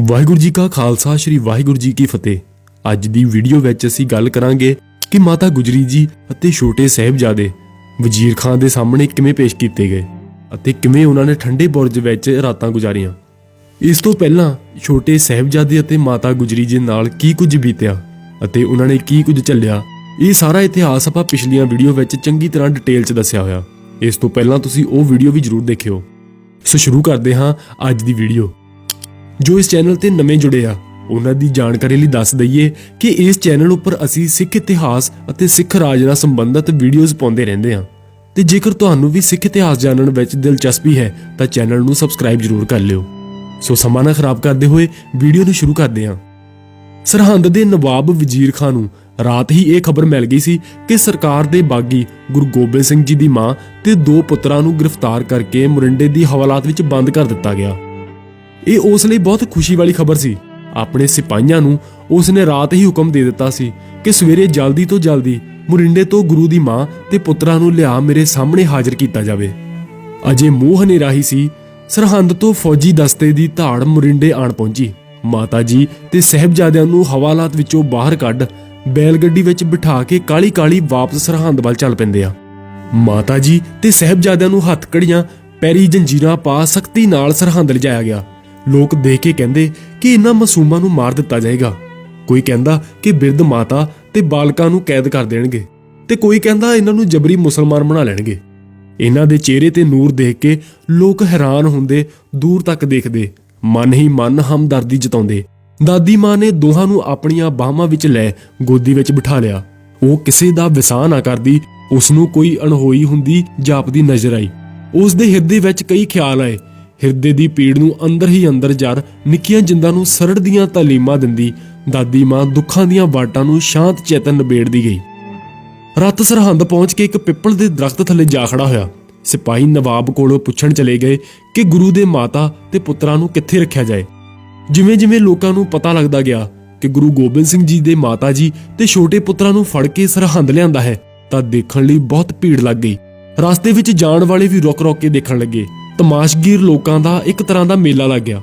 ਵਾਹਿਗੁਰੂ ਜੀ ਕਾ ਖਾਲਸਾ, ਸ੍ਰੀ ਵਾਹਿਗੁਰੂ ਜੀ ਕੀ ਫਤਿਹ। ਅੱਜ ਦੀ ਵੀਡੀਓ ਵਿੱਚ ਅਸੀਂ ਗੱਲ ਕਰਾਂਗੇ ਕਿ ਮਾਤਾ ਗੁਜਰੀ ਜੀ ਅਤੇ ਛੋਟੇ ਸਾਹਿਬਜ਼ਾਦੇ ਵਜ਼ੀਰ ਖਾਨ ਦੇ ਸਾਹਮਣੇ ਕਿਵੇਂ ਪੇਸ਼ ਕੀਤੇ ਗਏ ਅਤੇ ਕਿਵੇਂ ਉਹਨਾਂ ਨੇ ਠੰਡੇ ਬੁਰਜ ਵਿੱਚ ਰਾਤਾਂ ਗੁਜ਼ਾਰੀਆਂ। ਇਸ ਤੋਂ ਪਹਿਲਾਂ ਛੋਟੇ ਸਾਹਿਬਜ਼ਾਦੇ ਅਤੇ ਮਾਤਾ ਗੁਜਰੀ ਜੀ ਨਾਲ ਕੀ ਕੁਝ ਬੀਤਿਆ ਅਤੇ ਉਹਨਾਂ ਨੇ ਕੀ ਕੁਝ ਝੱਲਿਆ, ਇਹ ਸਾਰਾ ਇਤਿਹਾਸ ਆਪਾਂ ਪਿਛਲੀਆਂ ਵੀਡੀਓ ਵਿੱਚ ਚੰਗੀ ਤਰ੍ਹਾਂ ਡਿਟੇਲ 'ਚ ਦੱਸਿਆ ਹੋਇਆ। ਇਸ ਤੋਂ ਪਹਿਲਾਂ ਤੁਸੀਂ ਉਹ ਵੀਡੀਓ ਵੀ ਜ਼ਰੂਰ ਦੇਖਿਓ। ਸੋ ਸ਼ੁਰੂ ਕਰਦੇ ਹਾਂ ਅੱਜ ਦੀ ਵੀਡੀਓ। ਜੋ ਇਸ ਚੈਨਲ ਤੇ ਨਵੇਂ ਜੁੜੇ ਆ, ਉਹਨਾਂ ਦੀ ਜਾਣਕਾਰੀ ਲਈ ਦੱਸ ਦਈਏ ਕਿ ਇਸ ਚੈਨਲ ਉੱਪਰ ਅਸੀਂ ਸਿੱਖ ਇਤਿਹਾਸ ਅਤੇ ਸਿੱਖ ਰਾਜ ਨਾਲ ਸੰਬੰਧਿਤ ਵੀਡੀਓਜ਼ ਪਾਉਂਦੇ ਰਹਿੰਦੇ ਹਾਂ। ਤੇ ਜੇਕਰ ਤੁਹਾਨੂੰ ਵੀ ਸਿੱਖ ਇਤਿਹਾਸ ਜਾਣਨ ਵਿੱਚ ਦਿਲਚਸਪੀ ਹੈ, ਤਾਂ ਚੈਨਲ ਨੂੰ ਸਬਸਕ੍ਰਾਈਬ ਜ਼ਰੂਰ ਕਰ ਲਿਓ। ਸੋ ਸਮਾਂ ਨਾ ਖਰਾਬ ਕਰਦੇ ਹੋਏ ਵੀਡੀਓ ਨੂੰ ਸ਼ੁਰੂ ਕਰਦੇ ਹਾਂ। ਸਰਹੰਦ ਦੇ ਨਵਾਬ ਵਜ਼ੀਰ ਖਾਨ ਨੂੰ ਰਾਤ ਹੀ ਇਹ ਖਬਰ ਮਿਲ ਗਈ ਸੀ ਕਿ ਸਰਕਾਰ ਦੇ ਬਾਗੀ ਗੁਰੂ ਗੋਬਿੰਦ ਸਿੰਘ ਜੀ ਦੀ ਮਾਂ ਤੇ ਦੋ ਪੁੱਤਰਾਂ ਨੂੰ ਗ੍ਰਿਫਤਾਰ ਕਰਕੇ ਮੁਰਿੰਡੇ ਦੀ ਹਵਾਲਾਤ ਵਿੱਚ ਬੰਦ ਕਰ ਦਿੱਤਾ ਗਿਆ। ਇਹ ਉਸ ਲਈ ਬਹੁਤ ਖੁਸ਼ੀ ਵਾਲੀ ਖਬਰ ਸੀ। ਆਪਣੇ ਸਿਪਾਹੀਆਂ ਨੂੰ ਉਸ ਨੇ ਰਾਤ ਹੀ ਹੁਕਮ ਦੇ ਦਿੱਤਾ ਸੀ ਕਿ ਸਵੇਰੇ ਜਲਦੀ ਤੋਂ ਜਲਦੀ ਮੁਰਿੰਡੇ ਤੋਂ ਗੁਰੂ ਦੀ ਮਾਂ ਤੇ ਪੁੱਤਰਾਂ ਨੂੰ ਲਿਆ ਮੇਰੇ ਸਾਹਮਣੇ ਹਾਜ਼ਰ ਕੀਤਾ ਜਾਵੇ। ਅਜੇ ਮੂੰਹ ਹਨੇਰਾ ਹੀ ਸੀ, ਸਰਹੰਦ ਤੋਂ ਫੌਜੀ ਦਸਤੇ ਦੀ ਧਾੜ ਮੁਰਿੰਡੇ ਆਣ ਪਹੁੰਚੀ। ਮਾਤਾ ਜੀ ਤੇ ਸਹਿਬਜ਼ਾਦਿਆਂ ਨੂੰ ਹਵਾਲਾਤ ਵਿੱਚੋਂ ਬਾਹਰ ਕੱਢ ਬੈਲ ਗੱਡੀ ਵਿੱਚ ਬਿਠਾ ਕੇ ਕਾਲੀ ਕਾਲੀ ਵਾਪਸ ਸਰਹੰਦ ਵੱਲ ਚੱਲ ਪੈਂਦੇ ਆ। ਮਾਤਾ ਜੀ ਤੇ ਸਹਿਬਜ਼ਾਦਿਆਂ ਨੂੰ ਹੱਥ ਕੜੀਆਂ ਪੈਰੀ ਜੰਜੀਰਾਂ ਪਾ ਸਖਤੀ ਨਾਲ ਸਰਹੰਦ ਲਿਜਾਇਆ ਗਿਆ। ਲੋਕ ਦੇਖ ਕੇ ਕਹਿੰਦੇ ਕਿ ਇਹਨਾਂ ਮਾਸੂਮਾਂ ਨੂੰ ਮਾਰ ਦਿੱਤਾ ਜਾਏਗਾ। ਕੋਈ ਕਹਿੰਦਾ ਕਿ ਬਿਰਧ ਮਾਤਾ ਤੇ ਬਾਲਕਾਂ ਨੂੰ ਕੈਦ ਕਰ ਦੇਣਗੇ ਤੇ ਕੋਈ ਕਹਿੰਦਾ ਇਹਨਾਂ ਨੂੰ ਜਬਰੀ ਮੁਸਲਮਾਨ ਬਣਾ ਲੈਣਗੇ। ਇਹਨਾਂ ਦੇ ਚਿਹਰੇ ਤੇ ਨੂਰ ਦੇਖ ਕੇ ਲੋਕ ਹੈਰਾਨ ਹੁੰਦੇ, ਦੂਰ ਤੱਕ ਦੇਖਦੇ, ਮਨ ਹੀ ਮਨ ਹਮਦਰਦੀ ਜਤਾਉਂਦੇ। ਦਾਦੀ ਮਾਂ ਨੇ ਦੋਹਾਂ ਨੂੰ ਆਪਣੀਆਂ ਬਾਹਾਂ ਵਿੱਚ ਲੈ ਗੋਦੀ ਵਿੱਚ ਬਿਠਾ ਲਿਆ। ਉਹ ਕਿਸੇ ਦਾ ਵਿਸਾਹ ਨਾ ਕਰਦੀ ਉਸ ਨੂੰ ਕੋਈ ਅਣਹੋਈ ਹੁੰਦੀ ਜਾਪਦੀ ਨਜ਼ਰ ਆਈ। ਉਸ ਦੇ ਹਿਰਦੇ ਵਿੱਚ ਕਈ ਖਿਆਲ ਆਏ। ਹਿਰਦੇ ਦੀ ਪੀੜ ਨੂੰ ਅੰਦਰ ਹੀ ਅੰਦਰ ਜਰ ਨਿੱਕੀਆਂ ਜਿੰਦਾਂ ਨੂੰ ਸਰੜ ਦੀਆਂ ਤਾਲੀਮਾਂ ਦਿੰਦੀ, ਦਾਦੀ ਮਾਂ ਦੁੱਖਾਂ ਦੀਆਂ ਵਾਟਾਂ ਨੂੰ ਸ਼ਾਂਤ ਚੇਤਨ ਨਿਬੇੜਦੀ ਗਈ। ਰੱਤ ਸਰਹੰਦ ਪਹੁੰਚ ਕੇ ਇੱਕ ਪਿੱਪਲ ਦੇ ਦਰਖਤ ਥੱਲੇ ਜਾ ਖੜਾ ਹੋਇਆ। ਸਿਪਾਹੀ ਨਵਾਬ ਕੋਲੋਂ ਪੁੱਛਣ ਚਲੇ ਗਏ ਕਿ ਗੁਰੂ ਦੇ ਮਾਤਾ ਤੇ ਪੁੱਤਰਾਂ ਨੂੰ ਕਿੱਥੇ ਰੱਖਿਆ ਜਾਏ। ਜਿਵੇਂ ਜਿਵੇਂ ਲੋਕਾਂ ਨੂੰ ਪਤਾ ਲੱਗਦਾ ਗਿਆ ਕਿ ਗੁਰੂ ਗੋਬਿੰਦ ਸਿੰਘ ਜੀ ਦੇ ਮਾਤਾ ਜੀ ਤੇ ਛੋਟੇ ਪੁੱਤਰਾਂ ਨੂੰ ਫੜ ਕੇ ਸਰਹੰਦ ਲਿਆਂਦਾ ਹੈ, ਤਾਂ ਦੇਖਣ ਲਈ ਬਹੁਤ ਭੀੜ ਲੱਗ ਗਈ। ਰਸਤੇ ਵਿੱਚ ਜਾਣ ਵਾਲੇ ਵੀ ਰੁਕ-ਰੁਕ ਕੇ ਦੇਖਣ ਲੱਗੇ। ਤਮਾਸ਼ਗੀਰ ਲੋਕਾਂ ਦਾ ਇੱਕ ਤਰ੍ਹਾਂ ਦਾ ਮੇਲਾ ਲੱਗ ਗਿਆ।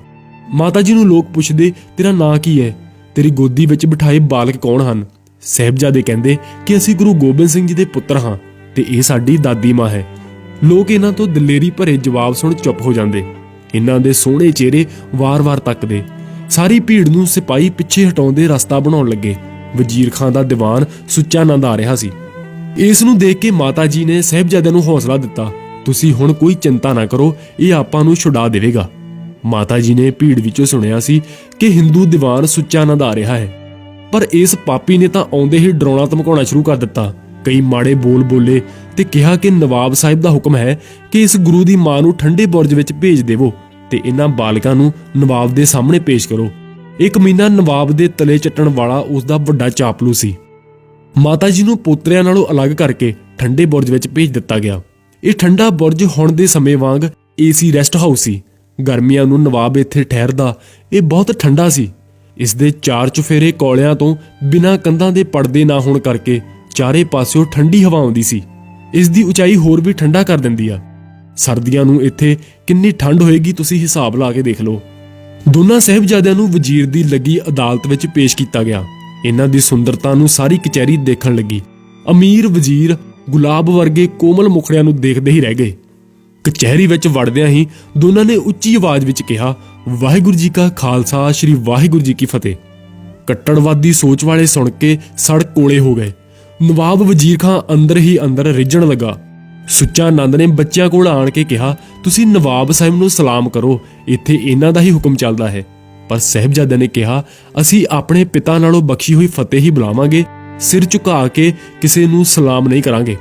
ਮਾਤਾ ਜੀ ਨੂੰ ਲੋਕ ਪੁੱਛਦੇ, ਤੇਰਾ ਨਾਂ ਕੀ ਹੈ? ਤੇਰੀ ਗੋਦੀ ਵਿੱਚ ਬਿਠਾਏ ਬਾਲਕ ਕੌਣ ਹਨ? ਸਹਿਬਜ਼ਾਦੇ ਕਹਿੰਦੇ, ਕਿ ਅਸੀਂ ਗੁਰੂ ਗੋਬਿੰਦ ਸਿੰਘ ਜੀ ਦੇ ਪੁੱਤਰ ਹਾਂ ਤੇ ਇਹ ਸਾਡੀ ਦਾਦੀ ਮਾਂ ਹੈ। ਲੋਕ ਇਹਨਾਂ ਤੋਂ ਦਲੇਰੀ ਭਰੇ ਜਵਾਬ ਸੁਣ ਚੁੱਪ ਹੋ ਜਾਂਦੇ। ਇਹਨਾਂ ਦੇ ਸੋਹਣੇ ਚਿਹਰੇ ਵਾਰ-ਵਾਰ ਤੱਕਦੇ। ਸਾਰੀ ਭੀੜ ਨੂੰ ਸਿਪਾਹੀ ਪਿੱਛੇ ਹਟਾਉਂਦੇ ਰਸਤਾ ਬਣਾਉਣ ਲੱਗੇ। ਵਜ਼ੀਰ ਖਾਨ ਦਾ ਦੀਵਾਨ ਸੁੱਚਾ ਆਨੰਦ ਆ ਰਿਹਾ ਸੀ। ਇਸ ਨੂੰ ਦੇਖ ਕੇ ਮਾਤਾ ਜੀ ਨੇ ਸਹਿਬਜ਼ਾਦਿਆਂ ਨੂੰ ਹੌਸਲਾ ਦਿੱਤਾ। ਤੁਸੀਂ ਹੁਣ ਕੋਈ ਚਿੰਤਾ ਨਾ ਕਰੋ, ਇਹ ਆਪਾਂ ਨੂੰ ਛੁਡਾ ਦੇਵੇਗਾ। ਮਾਤਾ ਜੀ ਨੇ ਭੀੜ ਵਿੱਚੋਂ ਸੁਣਿਆ ਸੀ ਕਿ ਹਿੰਦੂ ਦੀਵਾਨ ਸੁੱਚਾ ਆਨੰਦ ਆ ਰਿਹਾ ਹੈ। ਪਰ ਇਸ ਪਾਪੀ ਨੇ ਤਾਂ ਆਉਂਦੇ ਹੀ ਡਰਾਉਣਾ ਧਮਕਾਉਣਾ ਸ਼ੁਰੂ ਕਰ ਦਿੱਤਾ। ਕਈ ਮਾੜੇ ਬੋਲ ਬੋਲੇ ਤੇ ਕਿਹਾ ਕਿ ਨਵਾਬ ਸਾਹਿਬ ਦਾ ਹੁਕਮ ਹੈ ਕਿ ਇਸ ਗੁਰੂ ਦੀ ਮਾਂ ਨੂੰ ਠੰਡੇ ਬੁਰਜ ਵਿੱਚ ਭੇਜ ਦੇਵੋ ਤੇ ਇਹਨਾਂ ਬਾਲਕਾਂ ਨੂੰ ਨਵਾਬ ਦੇ ਸਾਹਮਣੇ ਪੇਸ਼ ਕਰੋ। ਇੱਕ ਮਹੀਨਾ ਨਵਾਬ ਦੇ ਤਲੇ ਚੱਟਣ ਵਾਲਾ ਉਸ ਦਾ ਵੱਡਾ ਚਾਪਲੂ ਸੀ। ਮਾਤਾ ਜੀ ਨੂੰ ਪੋਤਰਿਆਂ ਨਾਲੋਂ ਅਲੱਗ ਕਰਕੇ ਠੰਡੇ ਬੁਰਜ ਵਿੱਚ ਭੇਜ ਦਿੱਤਾ ਗਿਆ। ਇਹ ਠੰਡਾ ਬੁਰਜ ਹੁਣ ਦੇ ਸਮੇਂ ਵਾਂਗ ਏਸੀ ਰੈਸਟ ਹਾਊਸ ਸੀ। ਗਰਮੀਆਂ ਨੂੰ ਨਵਾਬ ਇੱਥੇ ਠਹਿਰਦਾ, ਇਹ ਬਹੁਤ ਠੰਡਾ ਸੀ। ਇਸ ਦੇ ਚਾਰ ਚੁਫੇਰੇ ਕੋਲਿਆਂ ਤੋਂ ਬਿਨਾਂ ਕੰਧਾਂ ਦੇ ਪਰਦੇ ਨਾ ਹੋਣ ਕਰਕੇ ਚਾਰੇ ਪਾਸਿਓਂ ਠੰਡੀ ਹਵਾ ਆਉਂਦੀ ਸੀ। ਇਸ ਦੀ ਉਚਾਈ ਹੋਰ ਵੀ ਠੰਡਾ ਕਰ ਦਿੰਦੀ ਆ। ਸਰਦੀਆਂ ਨੂੰ ਇੱਥੇ ਕਿੰਨੀ ਠੰਡ ਹੋਏਗੀ ਤੁਸੀਂ ਹਿਸਾਬ ਲਾ ਕੇ ਦੇਖ ਲਓ। ਦੋਨਾਂ ਸਹਿਬਜ਼ਾਦਿਆਂ ਨੂੰ ਵਜ਼ੀਰ ਦੀ ਲੱਗੀ ਅਦਾਲਤ ਵਿੱਚ ਪੇਸ਼ ਕੀਤਾ ਗਿਆ। ਇਹਨਾਂ ਦੀ ਸੁੰਦਰਤਾ ਨੂੰ ਸਾਰੀ ਕਚਹਿਰੀ ਦੇਖਣ ਲੱਗੀ। ਅਮੀਰ ਵਜ਼ੀਰ ਗੁਲਾਬ ਵਰਗੇ ਕੋਮਲ ਮੁਖੜਿਆਂ ਨੂੰ ਦੇਖਦੇ ਹੀ ਰਹਿ ਗਏ। ਕਚਹਿਰੀ ਵਿੱਚ ਵੜਦਿਆਂ ਹੀ ਦੋਨਾਂ ਨੇ ਉੱਚੀ ਆਵਾਜ਼ ਵਿੱਚ ਕਿਹਾ, ਵਾਹਿਗੁਰੂ ਜੀ ਕਾ ਖਾਲਸਾ, ਸ੍ਰੀ ਵਾਹਿਗੁਰੂ ਜੀ ਕੀ ਫਤਿਹ। ਕੱਟੜਵਾਦੀ ਸੋਚ ਵਾਲੇ ਸੁਣ ਕੇ ਸੜ ਕੋਲੇ ਹੋ ਗਏ। ਨਵਾਬ ਵਜ਼ੀਰ ਖਾਂ ਅੰਦਰ ਹੀ ਅੰਦਰ ਰਿੱਝਣ ਲੱਗਾ। ਸੁੱਚਾ ਆਨੰਦ ਨੇ ਬੱਚਿਆਂ ਕੋਲ ਆਣ ਕੇ ਕਿਹਾ, ਤੁਸੀਂ ਨਵਾਬ ਸਾਹਿਬ ਨੂੰ ਸਲਾਮ ਕਰੋ, ਇੱਥੇ ਇਹਨਾਂ ਦਾ ਹੀ ਹੁਕਮ ਚੱਲਦਾ ਹੈ। ਪਰ ਸਹਿਬਜ਼ਾਦੇ ਨੇ ਕਿਹਾ, ਅਸੀਂ ਆਪਣੇ ਪਿਤਾ ਨਾਲੋਂ ਬਖਸ਼ੀ ਹੋਈ ਫਤਿਹ ਹੀ ਬੁਲਾਵਾਂਗੇ ਸਿਰ ਝੁਕਾ ਕੇ ਕਿਸੇ ਨੂੰ ਸਲਾਮ ਨਹੀਂ ਕਰਾਂਗੇ।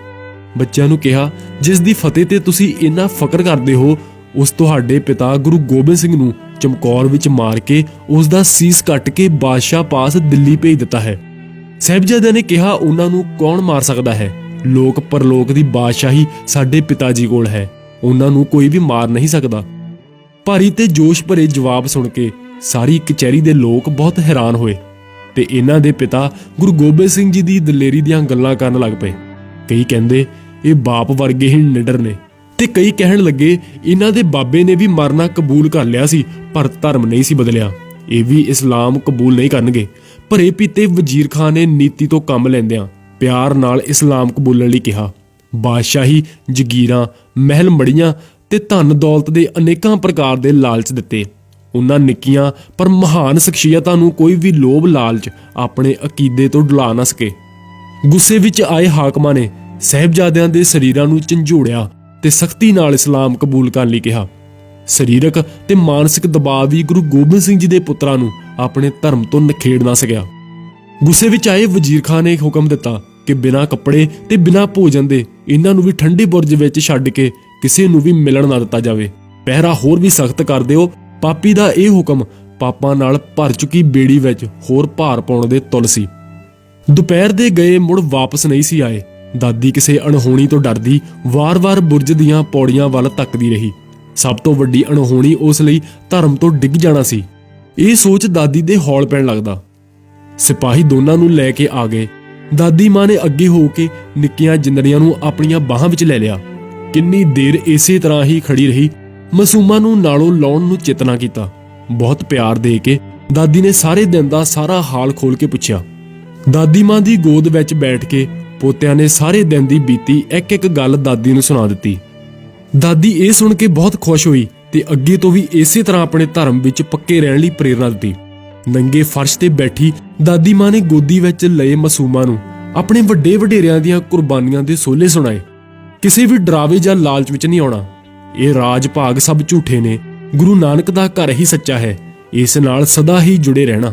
ਬੱਚਿਆਂ ਨੂੰ ਕਿਹਾ, ਜਿਸ ਦੀ ਫਤਿਹ ਤੇ ਤੁਸੀਂ ਇੰਨਾ ਫਕਰ ਕਰਦੇ ਹੋ, ਉਸ ਤੁਹਾਡੇ ਪਿਤਾ ਗੁਰੂ ਗੋਬਿੰਦ ਸਿੰਘ ਨੂੰ ਚਮਕੌਰ ਵਿੱਚ ਮਾਰ ਕੇ ਉਸ ਦਾ ਸੀਸ ਕੱਟ ਕੇ ਬਾਦਸ਼ਾਹ ਪਾਸ ਦਿੱਲੀ ਭੇਜ ਦਿੱਤਾ ਹੈ। ਸਹਿਬਜ਼ਾਦਿਆਂ ਨੇ ਕਿਹਾ, ਉਹਨਾਂ ਨੂੰ ਕੌਣ ਮਾਰ ਸਕਦਾ ਹੈ? ਲੋਕ ਪਰਲੋਕ ਦੀ ਬਾਦਸ਼ਾਹੀ ਸਾਡੇ ਪਿਤਾ ਜੀ ਕੋਲ ਹੈ। ਉਹਨਾਂ ਨੂੰ ਕੋਈ ਵੀ ਮਾਰ ਨਹੀਂ ਸਕਦਾ। ਭਾਰੀ ਤੇ ਜੋਸ਼ ਭਰੇ ਜਵਾਬ ਸੁਣ ਕੇ ਸਾਰੀ ਕਚਹਿਰੀ ਦੇ ਲੋਕ ਬਹੁਤ ਹੈਰਾਨ ਹੋਏ। ਤੇ ਇਹਨਾਂ ਦੇ ਪਿਤਾ ਗੁਰੂ ਗੋਬਿੰਦ ਸਿੰਘ ਜੀ ਦੀ ਦਲੇਰੀ ਦੀਆਂ ਗੱਲਾਂ ਕਰਨ ਲੱਗ ਪਏ। ਕਈ ਕਹਿੰਦੇ, ਇਹ ਬਾਪ ਵਰਗੇ ਹੀ ਨਿਡਰ ਨੇ। ਤੇ ਕਈ ਕਹਿਣ ਲੱਗੇ, ਇਹਨਾਂ ਦੇ ਬਾਬੇ ਨੇ ਵੀ ਮਰਨਾ ਕਬੂਲ ਕਰ ਲਿਆ ਸੀ, ਪਰ ਧਰਮ ਨਹੀਂ ਸੀ ਬਦਲਿਆ। ਇਹ ਵੀ ਇਸਲਾਮ ਕਬੂਲ ਨਹੀਂ ਕਰਨਗੇ। ਭਰੇ ਪੀਤੇ ਵਜ਼ੀਰ ਖਾਨ ਨੇ ਨੀਤੀ ਤੋਂ ਕੰਮ ਲੈਂਦਿਆਂ ਪਿਆਰ ਨਾਲ ਇਸਲਾਮ ਕਬੂਲਣ ਲਈ ਕਿਹਾ। ਬਾਦਸ਼ਾਹੀ, ਜਗੀਰਾਂ, ਮਹਿਲ ਮੜੀਆਂ ਤੇ ਧਨ ਦੌਲਤ ਦੇ ਅਨੇਕਾਂ ਪ੍ਰਕਾਰ ਦੇ ਲਾਲਚ ਦਿੱਤੇ। ਉਹਨਾਂ ਨਿੱਕੀਆਂ ਪਰ ਮਹਾਨ ਸ਼ਖਸੀਅਤਾਂ ਨੂੰ ਕੋਈ ਵੀ ਲੋਭ ਲਾਲਚ ਆਪਣੇ ਅਕੀਦੇ ਤੋਂ ਡੁਲਾ ਨਾ ਸਕੇ। ਗੁੱਸੇ ਵਿੱਚ ਆਏ ਹਾਕਮਾਂ ਨੇ ਸਹਿਬਜ਼ਾਦਿਆਂ ਦੇ ਸਰੀਰਾਂ ਨੂੰ ਝੰਜੋੜਿਆ ਤੇ ਸਖਤੀ ਨਾਲ ਇਸਲਾਮ ਕਬੂਲ ਕਰਨ ਲਈ ਕਿਹਾ। ਸਰੀਰਕ ਤੇ ਮਾਨਸਿਕ ਦਬਾਅ ਵੀ ਗੁਰੂ ਗੋਬਿੰਦ ਸਿੰਘ ਜੀ ਦੇ ਪੁੱਤਰਾਂ ਨੂੰ ਆਪਣੇ ਧਰਮ ਤੋਂ ਨਖੇੜ ਨਾ ਸਕਿਆ। ਗੁੱਸੇ ਵਿੱਚ ਆਏ ਵਜ਼ੀਰ ਖਾਨ ਨੇ ਹੁਕਮ ਦਿੱਤਾ ਕਿ ਬਿਨਾਂ ਕੱਪੜੇ ਤੇ ਬਿਨਾਂ ਭੋਜਨ ਦੇ ਇਹਨਾਂ ਨੂੰ ਵੀ ਠੰਡੇ ਬੁਰਜ ਵਿੱਚ ਛੱਡ ਕੇ ਕਿਸੇ ਨੂੰ ਵੀ ਮਿਲਣ ਨਾ ਦਿੱਤਾ ਜਾਵੇ। ਪਹਿਰਾ ਹੋਰ ਵੀ ਸਖਤ ਕਰ ਦਿਓ ਪਾਪੀ ਦਾ ਇਹ ਹੁਕਮ ਪਾਪਾਂ ਨਾਲ ਭਰ ਚੁੱਕੀ ਬੇੜੀ ਵਿੱਚ ਹੋਰ ਭਾਰ ਪਾਉਣ ਦੇ ਤੁਲ ਸੀ। ਦੁਪਹਿਰ ਦੇ ਗਏ ਮੁੜ ਵਾਪਸ ਨਹੀਂ ਸੀ ਆਏ। ਦਾਦੀ ਕਿਸੇ ਅਣਹੋਣੀ ਤੋਂ ਡਰਦੀ ਵਾਰ-ਵਾਰ ਬੁਰਜ ਦੀਆਂ ਪੌੜੀਆਂ ਵੱਲ ਤੱਕਦੀ ਰਹੀ। ਸਭ ਤੋਂ ਵੱਡੀ ਅਣਹੋਣੀ ਉਸ ਲਈ ਧਰਮ ਤੋਂ ਡਿੱਗ ਜਾਣਾ ਸੀ। ਇਹ ਸੋਚ ਦਾਦੀ ਦੇ ਹੌਲ ਪੈਣ ਲੱਗਦਾ। ਸਿਪਾਹੀ ਦੋਨਾਂ ਨੂੰ ਲੈ ਕੇ ਆ ਗਏ। ਦਾਦੀ ਮਾਂ ਨੇ ਅੱਗੇ ਹੋ ਕੇ ਨਿੱਕੀਆਂ ਜਿੰਦੜੀਆਂ ਨੂੰ ਆਪਣੀਆਂ ਬਾਹਾਂ ਵਿੱਚ ਲੈ ਲਿਆ। ਕਿੰਨੀ ਦੇਰ ਇਸੇ ਤਰ੍ਹਾਂ ਹੀ ਖੜੀ ਰਹੀ ਮਾਸੂਮਾਂ ਨੂੰ ਨਾਲੋਂ ਲਾਉਣ ਨੂੰ ਚੇਤਨਾ ਕੀਤਾ। ਬਹੁਤ ਪਿਆਰ ਦੇ ਕੇ ਦਾਦੀ ਨੇ ਸਾਰੇ ਦਿਨ ਦਾ ਸਾਰਾ ਹਾਲ ਖੋਲ ਕੇ ਪੁੱਛਿਆ। ਦਾਦੀ ਮਾਂ ਦੀ ਗੋਦ ਵਿੱਚ ਬੈਠ ਕੇ ਪੋਤਿਆਂ ਨੇ ਸਾਰੇ ਦਿਨ ਦੀ ਬੀਤੀ ਇੱਕ ਇੱਕ ਗੱਲ ਦਾਦੀ ਨੂੰ ਸੁਣਾ ਦਿੱਤੀ। ਦਾਦੀ ਇਹ ਸੁਣ ਕੇ ਬਹੁਤ ਖੁਸ਼ ਹੋਈ ਤੇ ਅੱਗੇ ਤੋਂ ਵੀ ਇਸੇ ਤਰ੍ਹਾਂ ਆਪਣੇ ਧਰਮ ਵਿੱਚ ਪੱਕੇ ਰਹਿਣ ਲਈ ਪ੍ਰੇਰਣਾ ਦਿੱਤੀ। ਨੰਗੇ ਫਰਸ਼ ਤੇ ਬੈਠੀ ਦਾਦੀ ਮਾਂ ਨੇ ਗੋਦੀ ਵਿੱਚ ਲਏ ਮਾਸੂਮਾਂ ਨੂੰ ਆਪਣੇ ਵੱਡੇ ਵਡੇਰਿਆਂ ਦੀਆਂ ਕੁਰਬਾਨੀਆਂ ਦੇ ਸੋਲੇ ਸੁਣਾਏ। ਕਿਸੇ ਵੀ ਡਰਾਵੇ ਜਾਂ ਲਾਲਚ ਵਿੱਚ ਨਹੀਂ ਆਉਣਾ। ਇਹ ਰਾਜ ਭਾਗ ਸਭ ਝੂਠੇ ਨੇ। ਗੁਰੂ ਨਾਨਕ ਦਾ ਘਰ ਹੀ ਸੱਚਾ ਹੈ। ਇਸ ਨਾਲ ਸਦਾ ਹੀ ਜੁੜੇ ਰਹਿਣਾ।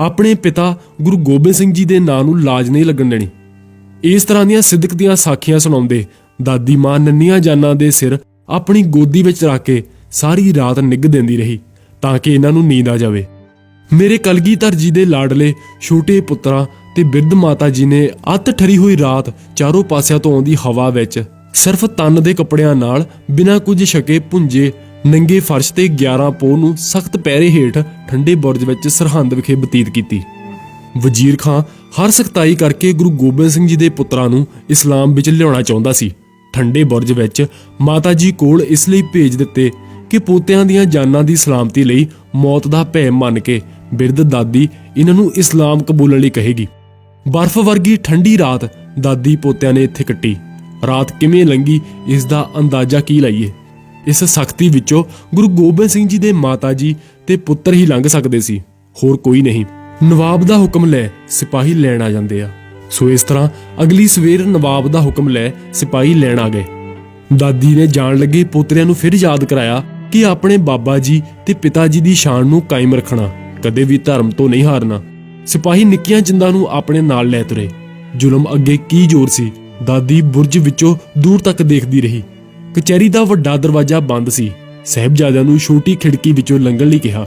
ਆਪਣੇ ਪਿਤਾ ਗੁਰੂ ਗੋਬਿੰਦ ਸਿੰਘ ਜੀ ਦੇ ਨਾਂ ਨੂੰ ਲਾਜ ਨਹੀਂ ਲੱਗਣ ਦੇਣੀ। ਇਸ ਤਰ੍ਹਾਂ ਦੀਆਂ ਸਿੱਧਕ ਦੀਆਂ ਸਾਖੀਆਂ ਸੁਣਾਉਂਦੇ, ਦਾਦੀ ਮਾਂ ਨੰਨੀਆਂ ਜਾਨਾਂ ਦੇ ਸਿਰ ਆਪਣੀ ਗੋਦੀ ਵਿੱਚ ਰੱਖ ਕੇ ਸਾਰੀ ਰਾਤ ਨਿੱਘ ਦਿੰਦੀ ਰਹੀ, ਤਾਂ ਕਿ ਇਹਨਾਂ ਨੂੰ ਨੀਂਦ ਆ ਜਾਵੇ। ਮੇਰੇ ਕਲਗੀਧਰ ਜੀ ਦੇ ਲਾਡਲੇ ਛੋਟੇ ਪੁੱਤਰਾਂ ਤੇ ਬਿਰਧ ਮਾਤਾ ਜੀ ਨੇ ਅੱਤ ਠਰੀ ਹੋਈ ਰਾਤ ਚਾਰੋਂ ਪਾਸਿਆਂ ਤੋਂ ਆਉਂਦੀ ਹਵਾ ਵਿੱਚ ਸਿਰਫ ਤਨ ਦੇ ਕੱਪੜਿਆਂ ਨਾਲ ਬਿਨਾਂ ਕੁਝ ਛਕੇ ਪੁੰਜੇ ਨੰਗੇ ਫਰਸ਼ ਤੇ 11 ਪੋਹ ਨੂੰ ਸਖਤ ਪੈਰੇ ਹੇਠ ਠੰਡੇ ਬੁਰਜ ਵਿੱਚ ਸਰਹੰਦ ਵਿਖੇ ਬਤੀਤ ਕੀਤੀ। ਵਜ਼ੀਰ ਖਾਂ ਹਰ ਸਖਤਾਈ ਕਰਕੇ ਗੁਰੂ ਗੋਬਿੰਦ ਸਿੰਘ ਜੀ ਦੇ ਪੁੱਤਰਾਂ ਨੂੰ ਇਸਲਾਮ ਵਿੱਚ ਲਿਆਉਣਾ ਚਾਹੁੰਦਾ ਸੀ। ਠੰਡੇ ਬੁਰਜ ਵਿੱਚ ਮਾਤਾ ਜੀ ਕੋਲ ਇਸ ਲਈ ਭੇਜ ਦਿੱਤੇ ਕਿ ਪੋਤਿਆਂ ਦੀਆਂ ਜਾਨਾਂ ਦੀ ਸਲਾਮਤੀ ਲਈ ਮੌਤ ਦਾ ਭੈ ਮੰਨ ਕੇ ਬਿਰਧ ਦਾਦੀ ਇਹਨਾਂ ਨੂੰ ਇਸਲਾਮ ਕਬੂਲਣ ਲਈ ਕਹੇਗੀ। ਬਰਫ਼ ਵਰਗੀ ਠੰਡੀ ਰਾਤ ਦਾਦੀ ਪੋਤਿਆਂ ਨੇ ਇੱਥੇ ਕੱਟੀ। ਰਾਤ ਕਿਵੇਂ ਲੰਗੀ ਇਸ ਦਾ ਅੰਦਾਜ਼ਾ ਕੀ ਲਾਈਏ? ਇਸ ਸਖਤੀ ਵਿੱਚੋਂ ਗੁਰੂ ਗੋਬਿੰਦ ਸਿੰਘ ਜੀ ਦੇ ਮਾਤਾ ਜੀ ਤੇ ਪੁੱਤਰ ਹੀ ਲੰਘ ਸਕਦੇ ਸੀ, ਹੋਰ ਕੋਈ ਨਹੀਂ। ਨਵਾਬ ਦਾ ਹੁਕਮ ਲੈ ਸਿਪਾਹੀ ਲੈਣ ਆ ਜਾਂਦੇ ਆ। ਸੋ ਇਸ ਤਰ੍ਹਾਂ ਅਗਲੀ ਸਵੇਰ ਨਵਾਬ ਦਾ ਹੁਕਮ ਲੈ ਸਿਪਾਹੀ ਲੈਣ ਆ ਗਏ। ਦਾਦੀ ਨੇ ਜਾਣ ਲੱਗੇ ਪੋਤਰਿਆਂ ਨੂੰ ਫਿਰ ਯਾਦ ਕਰਾਇਆ ਕਿ ਆਪਣੇ ਬਾਬਾ ਜੀ ਤੇ ਪਿਤਾ ਜੀ ਦੀ ਸ਼ਾਨ ਨੂੰ ਕਾਇਮ ਰੱਖਣਾ, ਕਦੇ ਵੀ ਧਰਮ ਤੋਂ ਨਹੀਂ ਹਾਰਨਾ। ਸਿਪਾਹੀ ਨਿੱਕੀਆਂ ਜਿੰਦਾਂ ਨੂੰ ਆਪਣੇ ਨਾਲ ਲੈ ਤੁਰੇ। ਜ਼ੁਲਮ ਅੱਗੇ ਕੀ ਜ਼ੋਰ ਸੀ? ਦਾਦੀ ਬੁਰਜ ਵਿੱਚੋਂ ਦੂਰ ਤੱਕ ਦੇਖਦੀ ਰਹੀ। ਕਚਹਿਰੀ ਦਾ ਵੱਡਾ ਦਰਵਾਜ਼ਾ ਬੰਦ ਸੀ। ਸਹਿਬਜ਼ਾਦਿਆਂ ਨੂੰ ਛੋਟੀ ਖਿੜਕੀ ਵਿੱਚੋਂ ਲੰਘਣ ਲਈ ਕਿਹਾ।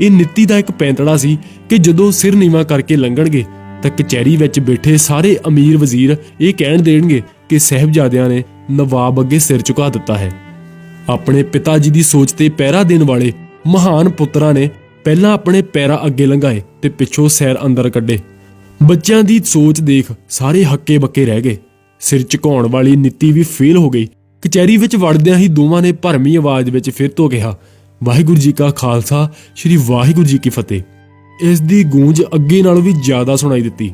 ਇਹ ਨਿੱਤੀ ਦਾ ਇੱਕ ਪੈਂਤੜਾ ਸੀ ਕਿ ਜਦੋਂ ਸਿਰ ਨੀਵਾ ਕਰਕੇ ਲੰਘਣਗੇ, ਤਾਂ ਕਚਹਿਰੀ ਵਿੱਚ ਬੈਠੇ ਸਾਰੇ ਅਮੀਰ ਵਜ਼ੀਰ ਇਹ ਕਹਿਣ ਦੇਣਗੇ ਕਿ ਸਹਿਬਜ਼ਾਦਿਆਂ ਨੇ ਨਵਾਬ ਅੱਗੇ ਸਿਰ ਝੁਕਾ ਦਿੱਤਾ ਹੈ। ਆਪਣੇ ਪਿਤਾ ਜੀ ਦੀ ਸੋਚ ਤੇ ਪਹਿਰਾ ਦੇਣ ਵਾਲੇ ਮਹਾਨ ਪੁੱਤਰਾਂ ਨੇ ਪਹਿਲਾਂ ਆਪਣੇ ਪੈਰਾ ਅੱਗੇ ਲੰਘਾਏ ਤੇ ਪਿੱਛੋਂ ਸੈਰ ਅੰਦਰ ਕੱਢੇ। ਬੱਚਿਆਂ ਦੀ ਸੋਚ ਦੇਖ ਸਾਰੇ ਹੱਕੇ ਬੱਕੇ ਰਹਿ ਗਏ। ਸਿਰ ਝੁਕਾਉਣ ਵਾਲੀ ਨੀਤੀ ਵੀ ਫੇਲ ਹੋ ਗਈ। ਕਚਹਿਰੀ ਵਿੱਚ ਵੜਦਿਆਂ ਹੀ ਦੋਵਾਂ ਨੇ ਭਰਮੀ ਆਵਾਜ਼ ਵਿੱਚ ਫਿਰ ਤੋਂ ਕਿਹਾ, ਵਾਹਿਗੁਰੂ ਜੀ ਕਾ ਖਾਲਸਾ, ਸ੍ਰੀ ਵਾਹਿਗੁਰੂ ਜੀ ਕੀ ਫਤਿਹ। ਇਸ ਦੀ ਗੂੰਜ ਅੱਗੇ ਨਾਲੋਂ ਵੀ ਜ਼ਿਆਦਾ ਸੁਣਾਈ ਦਿੱਤੀ।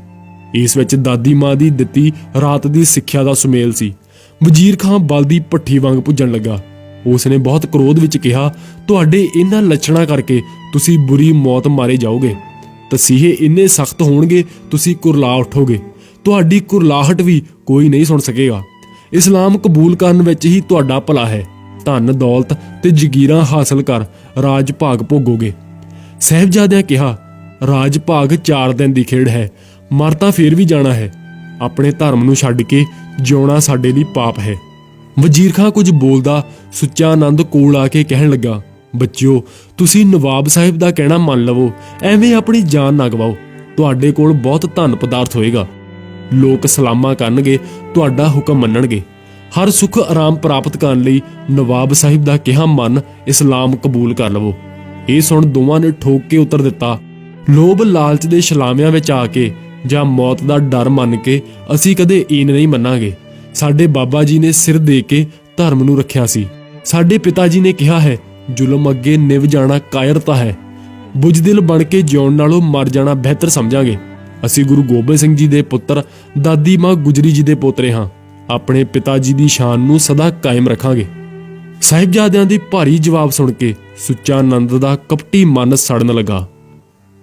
ਇਸ ਵਿੱਚ ਦਾਦੀ ਮਾਂ ਦੀ ਦਿੱਤੀ ਰਾਤ ਦੀ ਸਿੱਖਿਆ ਦਾ ਸੁਮੇਲ ਸੀ। ਵਜ਼ੀਰ ਖਾਂ ਬਲ ਦੀ ਪੱਠੀ ਵਾਂਗ ਪੁੱਜਣ ਲੱਗਾ। ਉਸ ਨੇ ਬਹੁਤ ਕ੍ਰੋਧ ਵਿੱਚ ਕਿਹਾ, ਤੁਹਾਡੇ ਇਹਨਾਂ ਲੱਛਣਾਂ ਕਰਕੇ ਤੁਸੀਂ ਬੁਰੀ ਮੌਤ ਮਾਰੇ ਜਾਓਗੇ। ਤਸੀਹੇ ਇੰਨੇ ਸਖਤ ਹੋਣਗੇ, ਤੁਸੀਂ ਕੁਰਲਾ ਉਠੋਗੇ। ਤੁਹਾਡੀ ਕੁਰਲਾਹਟ ਵੀ ਕੋਈ ਨਹੀਂ ਸੁਣ ਸਕੇਗਾ। ਇਸਲਾਮ ਕਬੂਲ ਕਰਨ ਵਿੱਚ ਹੀ ਤੁਹਾਡਾ ਭਲਾ ਹੈ। ਧਨ ਦੌਲਤ ਤੇ ਜਗੀਰਾਂ ਹਾਸਲ ਕਰ ਰਾਜ ਭਾਗ ਭੋਗੋਗੇ। ਸਹਿਬਜ਼ਾਦਿਆਂ ਕਿਹਾ, ਰਾਜ ਭਾਗ 4 ਦਿਨ ਦੀ ਖੇਡ ਹੈ ਮਰ ਤਾਂ ਫੇਰ ਵੀ ਜਾਣਾ ਹੈ। ਆਪਣੇ ਧਰਮ ਨੂੰ ਛੱਡ ਕੇ ਜਿਉਣਾ ਸਾਡੇ ਲਈ ਪਾਪ ਹੈ। ਵਜ਼ੀਰ ਖਾਂ ਕੁਝ ਬੋਲਦਾ ਸੁੱਚਾ ਆਨੰਦ ਕੋਲ ਆ ਕੇ ਕਹਿਣ ਲੱਗਾ, ਬੱਚਿਓ, ਤੁਸੀਂ ਨਵਾਬ ਸਾਹਿਬ ਦਾ ਕਹਿਣਾ ਮੰਨ ਲਵੋ, ਐਵੇਂ ਆਪਣੀ ਜਾਨ ਨਾ ਗਵਾਓ। ਤੁਹਾਡੇ ਕੋਲ ਬਹੁਤ ਧਨ ਪਦਾਰਥ ਹੋਏਗਾ। ਲੋਕ ਸਲਾਮਾਂ ਕਰਨਗੇ, ਤੁਹਾਡਾ ਹੁਕਮ ਮੰਨਣਗੇ। ਹਰ ਸੁੱਖ ਆਰਾਮ ਪ੍ਰਾਪਤ ਕਰਨ ਲਈ ਨਵਾਬ ਸਾਹਿਬ ਦਾ ਕਿਹਾ ਮੰਨ ਇਸਲਾਮ ਕਬੂਲ ਕਰ ਲਵੋ। ਇਹ ਸੁਣ ਦੋਵਾਂ ਨੇ ਠੋਕ ਕੇ ਉਤਰ ਦਿੱਤਾ, ਲੋਭ ਲਾਲਚ ਦੇ ਸ਼ਲਾਮਿਆਂ ਵਿੱਚ ਆ ਕੇ ਜਾਂ ਮੌਤ ਦਾ ਡਰ ਮੰਨ ਕੇ ਅਸੀਂ ਕਦੇ ਈਨ ਨਹੀਂ ਮੰਨਾਂਗੇ। ਸਾਡੇ ਬਾਬਾ ਜੀ ਨੇ ਸਿਰ ਦੇ ਕੇ ਧਰਮ ਨੂੰ ਰੱਖਿਆ ਸੀ। ਸਾਡੇ ਪਿਤਾ ਜੀ ਨੇ ਕਿਹਾ ਹੈ, ਜ਼ੁਲਮ ਅੱਗੇ ਨਿਭ ਜਾਣਾ ਕਾਇਰਤਾ ਹੈ। ਬੁਝਦਿਲ ਬਣ ਕੇ ਜਿਉਣ ਨਾਲੋਂ ਮਰ ਜਾਣਾ ਬਿਹਤਰ ਸਮਝਾਂਗੇ। ਅਸੀਂ ਗੁਰੂ ਗੋਬਿੰਦ ਸਿੰਘ ਜੀ ਦੇ ਪੁੱਤਰ, ਦਾਦੀ ਮਾਂ ਗੁਜਰੀ ਜੀ ਦੇ ਪੋਤਰੇ ਹਾਂ। ਆਪਣੇ ਪਿਤਾ ਜੀ ਦੀ ਸ਼ਾਨ ਨੂੰ ਸਦਾ ਕਾਇਮ ਰੱਖਾਂਗੇ। ਸਾਹਿਬਜ਼ਾਦਿਆਂ ਦੀ ਭਾਰੀ ਜਵਾਬ ਸੁਣ ਕੇ ਸੁੱਚਾ ਆਨੰਦ ਦਾ ਕਪਟੀ ਮਨ ਸੜਨ ਲੱਗਾ।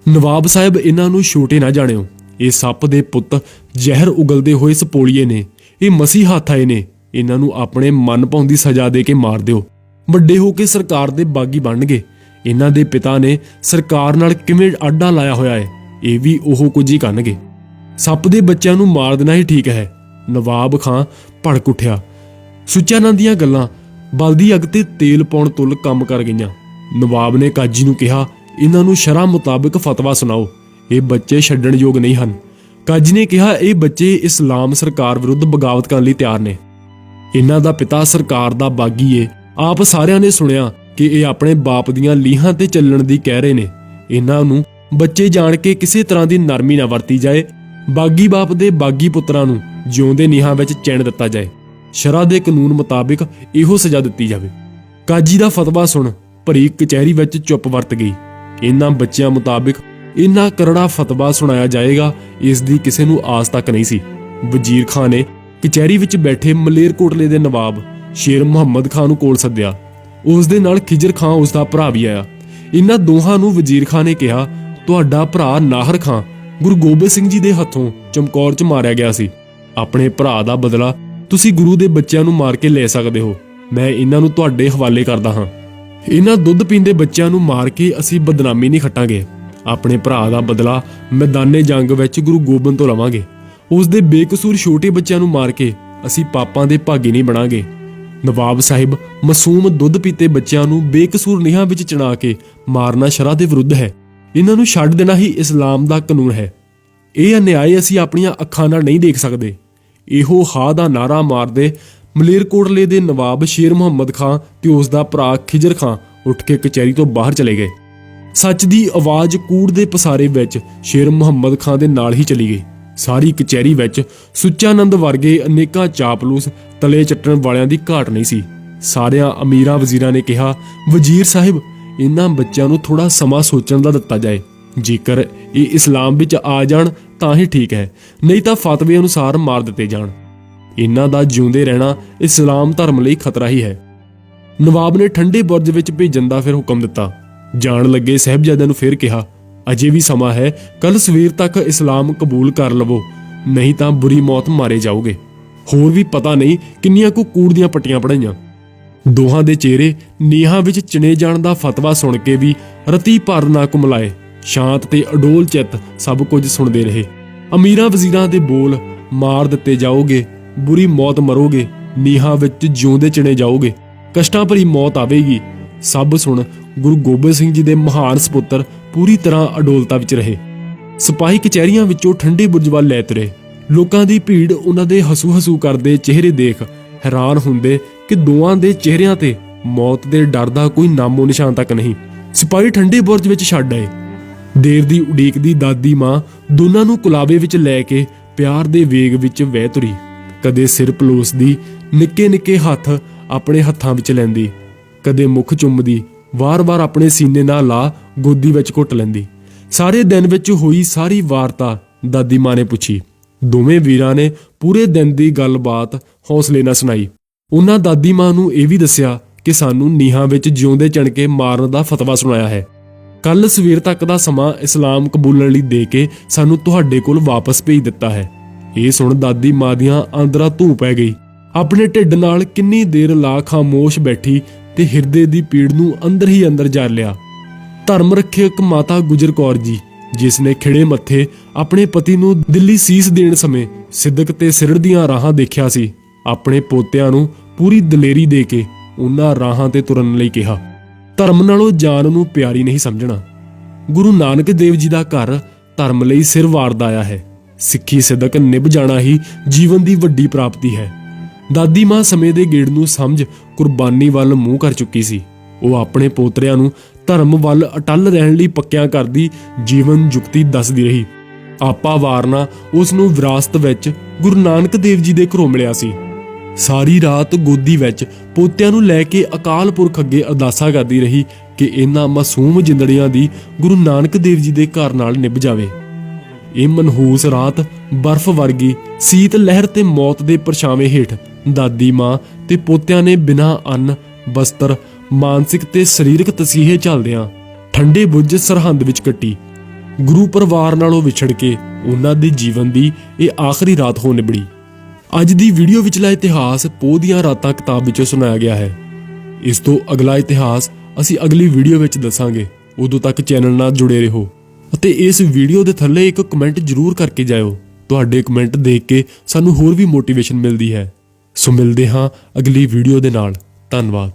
ਨਵਾਬ ਸਾਹਿਬ ਇਹਨਾਂ ਨੂੰ ਛੋਟੇ ਨਾ ਜਾਣਿਓ। ਇਹ ਸੱਪ ਦੇ ਪੁੱਤ ਜ਼ਹਿਰ ਉਗਲਦੇ ਹੋਏ ਸਪੋਲੀਏ ਨੇ। ਇਹ ਮਸੀਹ ਹੱਥ ਆਏ ਨੇ। ਇਹਨਾਂ ਨੂੰ ਆਪਣੇ ਮਨ ਭਾਉਂਦੀ ਸਜ਼ਾ ਦੇ ਕੇ ਮਾਰ ਦਿਓ। ਵੱਡੇ ਹੋ ਕੇ ਸਰਕਾਰ ਦੇ ਬਾਗੀ ਬਣਨਗੇ। ਇਹਨਾਂ ਦੇ ਪਿਤਾ ਨੇ ਸਰਕਾਰ ਨਾਲ ਕਿਵੇਂ ਆਡਾ ਲਾਇਆ ਹੋਇਆ ਹੈ ਇਹ ਵੀ ਉਹ ਕੁਝ ਹੀ ਕਰਨਗੇ। ਸੱਪ ਦੇ ਬੱਚਿਆਂ ਨੂੰ ਮਾਰ ਦੇਣਾ ਹੀ ਠੀਕ ਹੈ। ਨਵਾਬ ਖਾਂ ਭੜਕ ਉੱਠਿਆ। ਸੁੱਚਾਨੰਦ ਦੀਆਂ ਗੱਲਾਂ ਬਲਦੀ ਅੱਗ ਤੇ ਤੇਲ ਪਾਉਣ ਤੁੱਲ ਕੰਮ ਕਰ ਗਈਆਂ। ਨਵਾਬ ਨੇ ਕਾਜੀ ਨੂੰ ਕਿਹਾ, ਇਹਨਾਂ ਨੂੰ ਸ਼ਰ੍ਹਾ ਮੁਤਾਬਕ ਫਤਵਾ ਸੁਣਾਓ। ਇਹ ਬੱਚੇ ਛੱਡਣ ਯੋਗ ਨਹੀਂ ਹਨ। ਕਾਜੀ ਨੇ ਕਿਹਾ, ਇਹ ਬੱਚੇ ਇਸਲਾਮ ਸਰਕਾਰ ਵਿਰੁੱਧ ਬਗਾਵਤ ਕਰਨ ਲਈ ਤਿਆਰ ਨੇ। ਇਹਨਾਂ ਦਾ ਪਿਤਾ ਸਰਕਾਰ ਦਾ ਬਾਗੀ ਏ। ਆਪ ਸਾਰਿਆਂ ਨੇ ਸੁਣਿਆ ਕਿ ਇਹ ਆਪਣੇ ਬਾਪ ਦੀਆਂ ਲੀਹਾਂ ਤੇ ਚੱਲਣ ਦੀ ਕਹਿ ਰਹੇ ਨੇ। ਇਹਨਾਂ ਨੂੰ ਬੱਚੇ ਜਾਣ ਕੇ ਕਿਸੇ ਤਰ੍ਹਾਂ ਦੀ ਨਰਮੀ ਨਾ ਵਰਤੀ ਜਾਏ। ਬਾਗੀ ਬਾਪ ਦੇ ਬਾਗੀ ਪੁੱਤਰਾਂ ਨੂੰ ਜਿਉਂਦੇ ਨੀਹਾਂ ਵਿੱਚ ਚੈਨ ਦਿੱਤਾ ਜਾਏ। ਸ਼ਰਾ ਦੇ ਕਾਨੂੰਨ ਮੁਤਾਬਿਕ ਇਹੋ ਸਜ਼ਾ ਦਿੱਤੀ ਜਾਵੇ। ਕਾਜੀ ਦਾ ਫਤਵਾ ਸੁਣ ਭਰੀ ਕਚਹਿਰੀ ਵਿੱਚ ਚੁੱਪ ਵਰਤ ਗਈ। ਇਹਨਾਂ ਬੱਚਿਆਂ ਮੁਤਾਬਿਕ ਇੰਨਾ ਕਰੜਾ ਫਤਵਾ ਸੁਣਾਇਆ ਜਾਏਗਾ, ਇਸ ਦੀ ਕਿਸੇ ਨੂੰ ਆਸ ਤੱਕ ਨਹੀਂ ਸੀ। ਵਜ਼ੀਰ ਖਾਨ ਨੇ ਕਚਹਿਰੀ ਵਿੱਚ ਬੈਠੇ ਮਲੇਰਕੋਟਲੇ ਦੇ ਨਵਾਬ ਸ਼ੇਰ ਮੁਹੰਮਦ ਖਾਨ ਨੂੰ ਕੋਲ ਸੱਦਿਆ। ਉਸ ਦੇ ਨਾਲ ਖਿਜਰ ਖਾਨ ਉਸ ਦਾ ਭਰਾ ਵੀ ਆਇਆ। ਇਹਨਾਂ ਦੋਹਾਂ ਨੂੰ ਵਜ਼ੀਰ ਖਾਨ ਨੇ ਕਿਹਾ ਤੁਹਾਡਾ ਭਰਾ ਨਾਹਰ ਖਾਂ ਗੁਰੂ ਗੋਬਿੰਦ ਸਿੰਘ ਜੀ ਦੇ ਹੱਥੋਂ ਚਮਕੌਰ 'ਚ ਮਾਰਿਆ ਗਿਆ ਸੀ। ਆਪਣੇ ਭਰਾ ਦਾ ਬਦਲਾ ਤੁਸੀਂ ਗੁਰੂ ਦੇ ਬੱਚਿਆਂ ਨੂੰ ਮਾਰ ਕੇ ਲੈ ਸਕਦੇ ਹੋ। ਮੈਂ ਇਹਨਾਂ ਨੂੰ ਤੁਹਾਡੇ ਹਵਾਲੇ ਕਰਦਾ ਹਾਂ। ਇਹਨਾਂ ਦੁੱਧ ਪੀਂਦੇ ਬੱਚਿਆਂ ਨੂੰ ਮਾਰ ਕੇ ਅਸੀਂ ਬਦਨਾਮੀ ਨਹੀਂ ਖੱਟਾਂਗੇ। ਆਪਣੇ ਭਰਾ ਦਾ ਬਦਲਾ ਮੈਦਾਨੇ ਜੰਗ ਵਿੱਚ ਗੁਰੂ ਗੋਬਿੰਦ ਤੋਂ ਲਵਾਂਗੇ। ਉਸ ਦੇ ਬੇਕਸੂਰ ਛੋਟੇ ਬੱਚਿਆਂ ਨੂੰ ਮਾਰ ਕੇ ਅਸੀਂ ਪਾਪਾਂ ਦੇ ਭਾਗੀ ਨਹੀਂ ਬਣਾਂਗੇ। ਨਵਾਬ ਸਾਹਿਬ ਮਾਸੂਮ ਦੁੱਧ ਪੀਤੇ ਬੱਚਿਆਂ ਨੂੰ ਬੇਕਸੂਰ ਨਿਹਾਂ ਵਿੱਚ ਚਣਾ ਕੇ ਮਾਰਨਾ ਸ਼ਰਾ ਦੇ ਵਿਰੁੱਧ ਹੈ। ਇਹਨਾਂ ਨੂੰ ਛੱਡ ਦੇਣਾ ਹੀ ਇਸਲਾਮ ਦਾ ਕਾਨੂੰਨ ਹੈ। ਇਹ ਅਨਿਆਏ ਅਸੀਂ ਆਪਣੀਆਂ ਅੱਖਾਂ ਨਾਲ ਨਹੀਂ ਦੇਖ ਸਕਦੇ। ਇਹੋ ਹਾ ਦਾ ਨਾਰਾ ਮਾਰਦੇ ਮਲੇਰਕੋਟਲੇ ਦੇ ਨਵਾਬ ਸ਼ੇਰ ਮੁਹੰਮਦ ਖਾਨ ਤੇ ਉਸ ਦਾ ਭਰਾ ਖਿਜਰ ਖਾਨ ਉੱਠ ਕੇ ਕਚਹਿਰੀ ਤੋਂ ਬਾਹਰ ਚਲੇ ਗਏ। ਸੱਚ ਦੀ ਆਵਾਜ਼ ਕੂੜ ਦੇ ਪਸਾਰੇ ਵਿੱਚ ਸ਼ੇਰ ਮੁਹੰਮਦ ਖਾਨ ਦੇ ਨਾਲ ਹੀ ਚਲੀ ਗਈ। ਸਾਰੀ ਕਚਹਿਰੀ ਵਿੱਚ ਸੁੱਚਾਨੰਦ ਵਰਗੇ ਅਨੇਕਾਂ ਚਾਪਲੂਸ, ਤਲੇ ਚੱਟਣ ਵਾਲਿਆਂ ਦੀ ਘਾਟ ਨਹੀਂ ਸੀ। ਸਾਰਿਆਂ ਅਮੀਰਾਂ ਵਜ਼ੀਰਾਂ ਨੇ ਕਿਹਾ, ਵਜ਼ੀਰ ਸਾਹਿਬ ਇਹਨਾਂ ਬੱਚਿਆਂ ਨੂੰ ਥੋੜਾ ਸਮਾਂ ਸੋਚਣ ਦਾ ਦਿੱਤਾ ਜਾਏ। ਜੇਕਰ ਇਹ ਇਸਲਾਮ ਵਿੱਚ ਆ ਜਾਣ, ਤਾਂ ਹੀ ਠੀਕ ਹੈ, ਨਹੀਂ ਤਾਂ ਫਤਵੇ ਅਨੁਸਾਰ ਮਾਰ ਦਿੱਤੇ ਜਾਣ। ਇਹਨਾਂ ਦਾ ਜਿਉਂਦੇ ਰਹਿਣਾ ਇਸਲਾਮ ਧਰਮ ਲਈ ਖਤਰਾ ਹੀ ਹੈ। ਨਵਾਬ ਨੇ ਠੰਡੇ ਬੁਰਜ ਵਿੱਚ ਭੇਜਣ ਦਾ ਫਿਰ ਹੁਕਮ ਦਿੱਤਾ। ਜਾਣ ਲੱਗੇ ਸਹਿਬਜ਼ਾਦਿਆਂ ਨੂੰ ਫਿਰ ਕਿਹਾ, ਅਜੇ ਵੀ ਸਮਾਂ ਹੈ ਕੱਲ ਸਵੇਰ ਤੱਕ ਇਸਲਾਮ ਕਬੂਲ ਕਰ ਲਵੋ, ਨਹੀਂ ਤਾਂ ਬੁਰੀ ਮੌਤ ਮਾਰੇ ਜਾਓਗੇ। ਹੋਰ ਵੀ ਪਤਾ ਨਹੀਂ ਕਿੰਨੀਆਂ ਕੁ ਕੂੜ ਦੀਆਂ ਪੱਟੀਆਂ ਪੜਾਈਆਂ ਦੋਹਾਂ ਦੇ ਚਿਹਰੇ ਨੀਹਾਂ ਵਿੱਚ ਚਿਣੇ ਜਾਣ ਦਾ ਫਤਵਾ ਸੁਣ ਕੇ ਵੀ ਰਤੀ ਭਰ ਨਾ ਕੁਮਲਾਏ। ਸ਼ਾਂਤ ਤੇ ਅਡੋਲ ਚਿੱਤ ਸਭ ਕੁਝ ਸੁਣਦੇ ਰਹੇ। ਅਮੀਰਾਂ ਵਜ਼ੀਰਾਂ ਦੇ ਬੋਲ ਮਾਰ ਦਿੱਤੇ ਜਾਓਗੇ, ਬੁਰੀ ਮੌਤ ਮਰੋਗੇ, ਨੀਹਾਂ ਵਿੱਚ ਜਿਉਂਦੇ ਚਿਣੇ ਜਾਓਗੇ। ਕਸ਼ਟਾਂ ਭਰੀ ਮੌਤ ਆਵੇਗੀ। ਸਭ ਸੁਣ ਗੁਰੂ ਗੋਬਿੰਦ ਸਿੰਘ ਜੀ ਦੇ ਮਹਾਨ ਸੁਪੁੱਤਰ ਪੂਰੀ ਤਰ੍ਹਾਂ ਅਡੋਲਤਾ ਵਿੱਚ ਰਹੇ। ਸਿਪਾਹੀ ਕਚਹਿਰੀਆਂ ਵਿੱਚੋਂ ਠੰਡੇ ਬੁਰਜ ਵੱਲ ਲੈ ਤੁਰੇ ਲੋਕਾਂ ਦੀ ਭੀੜ ਉਹਨਾਂ ਦੇ ਹਸੂ ਹਸੂ ਕਰਦੇ ਚਿਹਰੇ ਦੇਖ ਹੈਰਾਨ ਹੁੰਦੇ ਕਿ ਦੋਆਂ ਦੇ ਚਿਹਰਿਆਂ ਤੇ ਮੌਤ ਦੇ ਡਰ ਦਾ ਕੋਈ ਨਾਮੋ ਨਿਸ਼ਾਨ ਤੱਕ ਨਹੀਂ। ਸਿਪਾਹੀ ਠੰਡੇ ਬੁਰਜ ਵਿੱਚ ਛੱਡ ਆਏ। ਦੇਰ ਦੀ ਉਡੀਕ ਦੀ ਦਾਦੀ ਮਾਂ ਦੋਨਾਂ ਨੂੰ ਕੁਲਾਵੇ ਵਿੱਚ ਲੈ ਕੇ ਪਿਆਰ ਦੇ ਵੇਗ ਵਿੱਚ ਵਹਿ ਤੁਰੀ। ਕਦੇ ਸਿਰ ਪਲੋਸਦੀ, ਨਿੱਕੇ ਨਿੱਕੇ ਹੱਥ ਆਪਣੇ ਹੱਥਾਂ ਵਿੱਚ ਲੈਂਦੀ। ਕਦੇ ਮੁਖ ਚੁੰਮਦੀ, ਵਾਰ-ਵਾਰ ਆਪਣੇ ਸੀਨੇ ਨਾਲ ਲਾ ਗੋਦੀ ਵਿੱਚ ਘੁੱਟ ਲੈਂਦੀ। ਸਾਰੇ ਦਿਨ ਵਿੱਚ ਹੋਈ ਸਾਰੀ ਵਾਰਤਾ ਦਾਦੀ ਮਾਂ ਨੇ ਪੁੱਛੀ। ਦੋਵੇਂ ਵੀਰਾਂ ਨੇ ਪੂਰੇ ਦਿਨ ਦੀ ਗੱਲਬਾਤ ਹੌਸਲੇ ਨਾਲ ਸੁਣਾਈ। ਉਹਨਾਂ ਦਾਦੀ ਮਾਂ ਨੂੰ ਇਹ ਵੀ ਦੱਸਿਆ ਕਿ ਸਾਨੂੰ ਨੀਹਾਂ ਵਿੱਚ ਜਿਉਂਦੇ ਚਣ ਕੇ ਮਾਰਨ ਦਾ ਫਤਵਾ ਸੁਣਾਇਆ ਹੈ। ਕੱਲ ਸਵੇਰ ਤੱਕ ਦਾ ਸਮਾਂ ਇਸਲਾਮ ਕਬੂਲਣ ਲਈ ਦੇ ਕੇ ਸਾਨੂੰ ਤੁਹਾਡੇ ਕੋਲ ਵਾਪਸ ਭੇਜ ਦਿੱਤਾ ਹੈ। ਇਹ ਸੁਣ ਦਾਦੀ ਮਾਂ ਦੀਆਂ ਅੰਦਰਾਂ ਧੂ ਪੈ ਗਈ। ਆਪਣੇ ਢਿੱਡ ਨਾਲ ਕਿੰਨੀ ਦੇਰ ਲਾ ਖਾਮੋਸ਼ ਬੈਠੀ ਤੇ ਹਿਰਦੇ ਦੀ ਪੀੜ ਨੂੰ ਅੰਦਰ ਹੀ ਅੰਦਰ ਜਰ ਲਿਆ। ਧਰਮ ਰੱਖਿਅਕ ਮਾਤਾ ਗੁਜਰ ਕੌਰ ਜੀ, ਜਿਸ ਨੇ ਖਿੜੇ ਮੱਥੇ ਆਪਣੇ ਪਤੀ ਨੂੰ ਦਿੱਲੀ ਸੀਸ ਦੇਣ ਸਮੇਂ ਸਿੱਧਕ ਤੇ ਸਿਰੜਦੀਆਂ ਰਾਹਾਂ ਦੇਖਿਆ ਸੀ। ਆਪਣੇ ਪੋਤਿਆਂ ਨੂੰ ਪੂਰੀ ਦਲੇਰੀ ਦੇ ਕੇ ਉਹਨਾਂ ਰਾਹਾਂ ਤੇ ਤੁਰਨ ਲਈ ਕਿਹਾ। ਧਰਮ ਨਾਲੋਂ ਜਾਨ ਨੂੰ ਪਿਆਰੀ ਨਹੀਂ ਸਮਝਣਾ। ਗੁਰੂ ਨਾਨਕ ਦੇਵ ਜੀ ਦਾ ਘਰ ਧਰਮ ਲਈ ਸਿਰ ਵਾਰਦਾ ਆਇਆ ਹੈ। ਸਿੱਖੀ ਸਿਦਕ ਨਿਭ ਜਾਣਾ ਹੀ ਜੀਵਨ ਦੀ ਵੱਡੀ ਪ੍ਰਾਪਤੀ ਹੈ। ਦਾਦੀ ਮਾਂ ਸਮੇਂ ਦੇ ਗੇੜ ਨੂੰ ਸਮਝ ਕੁਰਬਾਨੀ ਵੱਲ ਮੂੰਹ ਕਰ ਚੁੱਕੀ ਸੀ। ਉਹ ਆਪਣੇ ਪੋਤਰਿਆਂ ਨੂੰ ਧਰਮ ਵੱਲ ਅਟੱਲ ਰਹਿਣ ਲਈ ਪੱਕਿਆਂ ਕਰਦੀ ਜੀਵਨ ਜੁਗਤੀ ਦੱਸਦੀ ਰਹੀ। ਆਪਾ ਵਾਰਨਾ ਉਸ ਨੂੰ ਵਿਰਾਸਤ ਵਿੱਚ ਗੁਰੂ ਨਾਨਕ ਦੇਵ ਜੀ ਦੇ ਘਰੋਂ ਮਿਲਿਆ ਸੀ। ਸਾਰੀ ਰਾਤ ਗੋਦੀ ਵਿੱਚ ਪੋਤਿਆਂ ਨੂੰ ਲੈ ਕੇ ਅਕਾਲ ਪੁਰਖ ਅੱਗੇ ਅਰਦਾਸਾਂ ਕਰਦੀ ਰਹੀ ਕਿ ਇਹਨਾਂ ਮਾਸੂਮ ਜਿੰਦੜੀਆਂ ਦੀ ਗੁਰੂ ਨਾਨਕ ਦੇਵ ਜੀ ਦੇ ਘਰ ਨਾਲ ਨਿਭ ਜਾਵੇ। ਇਹ ਮਨਹੂਸ ਰਾਤ ਬਰਫ਼ ਵਰਗੀ ਸੀਤ ਲਹਿਰ ਤੇ ਮੌਤ ਦੇ ਪਰਛਾਵੇਂ ਹੇਠ ਦਾਦੀ ਮਾਂ ਤੇ ਪੋਤਿਆਂ ਨੇ ਬਿਨਾਂ ਅੰਨ ਬਸਤਰ ਮਾਨਸਿਕ ਤੇ ਸਰੀਰਕ ਤਸੀਹੇ ਝੱਲਦਿਆਂ ਠੰਡੇ ਬੁੱਝ ਸਰਹੰਦ ਵਿੱਚ ਕੱਟੀ। ਗੁਰੂ ਪਰਿਵਾਰ ਨਾਲੋਂ ਵਿਛੜ ਕੇ ਉਹਨਾਂ ਦੇ ਜੀਵਨ ਦੀ ਇਹ ਆਖਰੀ ਰਾਤ ਹੋ ਨਿਬੜੀ। ਅੱਜ ਦੀ ਵੀਡੀਓ ਵਿਚਲਾ ਇਤਿਹਾਸ ਪੋਹ ਦੀਆਂ ਰਾਤਾਂ ਕਿਤਾਬ ਵਿੱਚੋਂ ਸੁਣਾਇਆ ਗਿਆ ਹੈ। ਇਸ ਤੋਂ ਅਗਲਾ ਇਤਿਹਾਸ ਅਸੀਂ ਅਗਲੀ ਵੀਡੀਓ ਵਿੱਚ ਦੱਸਾਂਗੇ। ਉਦੋਂ ਤੱਕ ਚੈਨਲ ਨਾਲ ਜੁੜੇ ਰਹੋ ਅਤੇ ਇਸ ਵੀਡੀਓ ਦੇ ਥੱਲੇ ਇੱਕ ਕਮੈਂਟ ਜ਼ਰੂਰ ਕਰਕੇ ਜਾਇਓ। ਤੁਹਾਡੇ ਕਮੈਂਟ ਦੇਖ ਕੇ ਸਾਨੂੰ ਹੋਰ ਵੀ ਮੋਟੀਵੇਸ਼ਨ ਮਿਲਦੀ ਹੈ। ਸੋ ਮਿਲਦੇ ਹਾਂ ਅਗਲੀ ਵੀਡੀਓ ਦੇ ਨਾਲ। ਧੰਨਵਾਦ।